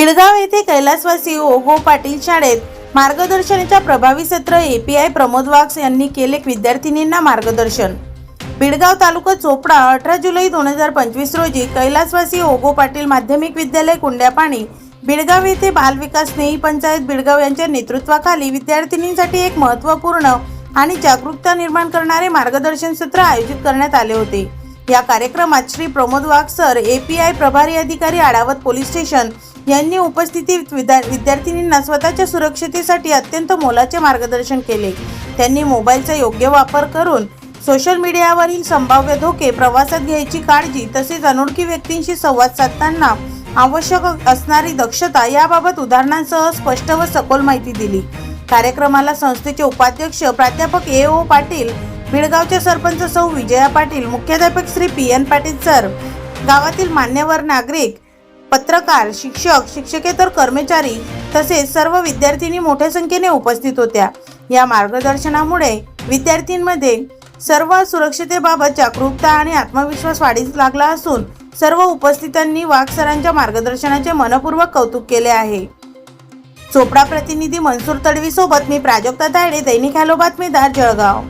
बिडगाव येथे कैलासवासी ओगो पाटील शाळेत मार्गदर्शनाच्या प्रभावी सत्र एपीआय प्रमोद वाघ यांनी केले विद्यार्थिनींना मार्गदर्शन. बिडगाव तालुका चोपडा अठरा जुलै दोन हजार पंचवीस रोजी कैलासवासी ओगो पाटील माध्यमिक विद्यालय कुंड्यापाणी बिडगाव येथे बालविकास स्नेही पंचायत बिडगाव यांच्या नेतृत्वाखाली विद्यार्थिनींसाठी एक महत्त्वपूर्ण आणि जागरूकता निर्माण करणारे मार्गदर्शन सत्र आयोजित करण्यात आले होते. या कार्यक्रमात श्री प्रमोद वाघ सर एपीआय प्रभारी अधिकारी आडावत पोलीस स्टेशन यांनी उपस्थितीत विद्या- विद्यार्थिनींना स्वतःच्या सुरक्षतेसाठी अत्यंत मोलाचे मार्गदर्शन केले. त्यांनी मोबाईलचा योग्य वापर करून सोशल मीडियावरील संभाव्य धोके प्रवासात घ्यायची काळजी तसेच अनोळखी व्यक्तींशी संवाद साधताना आवश्यक असणारी दक्षता याबाबत उदाहरणांसह स्पष्ट व सखोल माहिती दिली. कार्यक्रमाला संस्थेचे उपाध्यक्ष प्राध्यापक ए ओ पाटील बिडगावचे सरपंच सौ विजया पाटील मुख्याध्यापक Shri P N Patil sir गावातील मान्यवर नागरिक पत्रकार शिक्षक शिक्षकेतर कर्मचारी तसेच सर्व विद्यार्थिनी मोठ्या संख्येने उपस्थित होत्या. या मार्गदर्शनामुळे विद्यार्थ्यांमध्ये सर्व सुरक्षतेबाबत जागरूकता आणि आत्मविश्वास वाढीस लागला असून सर्व उपस्थितांनी वाघ सरांच्या मार्गदर्शनाचे मनपूर्वक कौतुक केले आहे. चोपडा प्रतिनिधी मनसूर तडवी सोबत मी प्राजक्ता दायडे दैनिक हॅलो बातमीदार जळगाव.